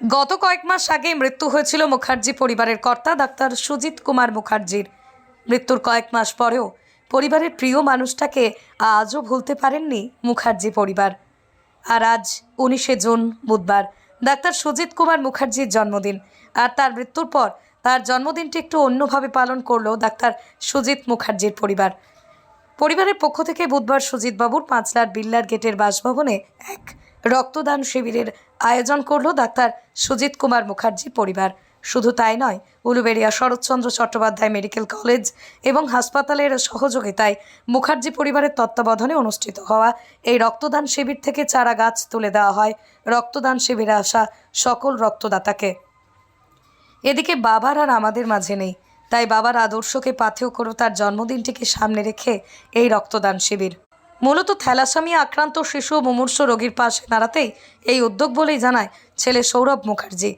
গত কয়েক মাস আগে মৃত্যু হয়েছিল মুখার্জি পরিবারের কর্তা ডাক্তার সুজিত কুমার মুখার্জির। মৃত্যুর কয়েক মাস পরেও পরিবারের প্রিয় মানুষটাকে আজও ভুলতে পারেননি মুখার্জি পরিবার। আর আজ উনিশে জুন বুধবার ডাক্তার সুজিত কুমার মুখার্জির জন্মদিন। আর তার মৃত্যুর পর তার জন্মদিনটি একটু অন্যভাবে পালন করল ডাক্তার সুজিত মুখার্জির পরিবার। পরিবারের পক্ষ থেকে বুধবার সুজিতবাবুর পাঁচলার বিল্লার গেটের বাসভবনে এক রক্তদান শিবিরের আয়োজন করল ডাক্তার সুজিত কুমার মুখার্জি পরিবার। শুধু তাই নয়, উলুবেড়িয়া শরৎচন্দ্র চট্টোপাধ্যায় মেডিকেল কলেজ এবং হাসপাতালের সহযোগিতায় মুখার্জি পরিবারের তত্ত্বাবধানে অনুষ্ঠিত হওয়া এই রক্তদান শিবির থেকে চারা গাছ তুলে দেওয়া হয়। রক্তদান শিবিরে আসা সকল রক্তদাতাকে। এদিকে বাবার আর আমাদের মাঝে নেই, তাই বাবার আদর্শকে পাথেয় করে তার জন্মদিনটিকে সামনে রেখে এই রক্তদান শিবির। মূলত থ্যালাসামিয়া আক্রান্ত শিশু ও মুমূর্ষ রোগীর পাশে দাঁড়াতেই এই উদ্যোগ বলেই জানায় ছেলে সৌরভ মুখার্জি।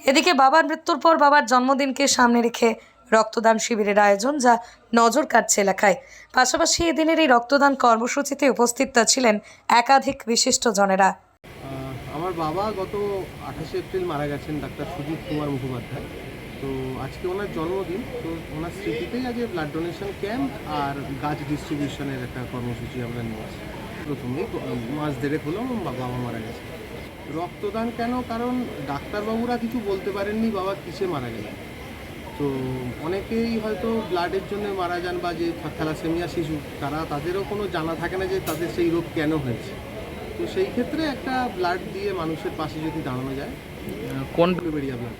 এদিকে বাবার মৃত্যুর পর বাবার জন্মদিনকে সামনে রেখে রক্তদান শিবিরের আয়োজন যা নজর কাটছে এলাকায়। পাশাপাশি এদিনের এই রক্তদান কর্মসূচিতে উপস্থিত ছিলেন একাধিক বিশিষ্ট জনেরা। আমার বাবা গত আঠাশে এপ্রিল মারা গেছেন ডাক্তার সুজিত কুমার মুখোপাধ্যায়। তো আজকে ওনার জন্মদিন তো ওনার স্মৃতিতেই আজকে ব্লাড ডোনেশন ক্যাম্প আর গাছ ডিস্ট্রিবিউশনের একটা কর্মসূচি আমরা নিয়েছি প্রথমেই মাস দেড়েক হলো আমার বাবা মা মারা গেছে। রক্তদান কেন? কারণ ডাক্তারবাবুরা কিছু বলতে পারেননি বাবা কিসে মারা গেলেন? তো অনেকেই হয়তো ব্লাডের জন্য মারা যান বা যে থ্যালাসেমিয়া শিশু তারা তাদেরও কোনো জানা থাকে না যে তাদের সেই রোগ কেন হয়েছে। তো সেই ক্ষেত্রে একটা ব্লাড দিয়ে মানুষের পাশে যদি দাঁড়ানো যায় কোন বেরিয়ে ব্লাড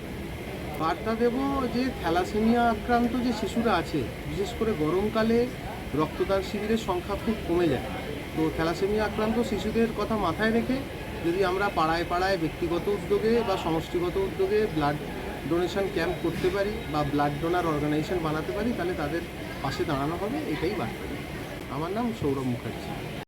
বার্তা দেব যে থ্যালাসেমিয়া আক্রান্ত যে শিশুরা আছে, বিশেষ করে গরমকালে রক্তদান শিবিরের সংখ্যা খুব কমে যায়। তো থ্যালাসেমিয়া আক্রান্ত শিশুদের কথা মাথায় রেখে যদি আমরা পাড়ায় পাড়ায় ব্যক্তিগত উদ্যোগে বা সমষ্টিগত উদ্যোগে ব্লাড ডোনেশন ক্যাম্প করতে পারি বা ব্লাড ডোনার অর্গানাইজেশন বানাতে পারি, তাহলে তাদের পাশে দাঁড়ানো হবে, এটাই বার্তা। আমার নাম সৌরভ মুখার্জি।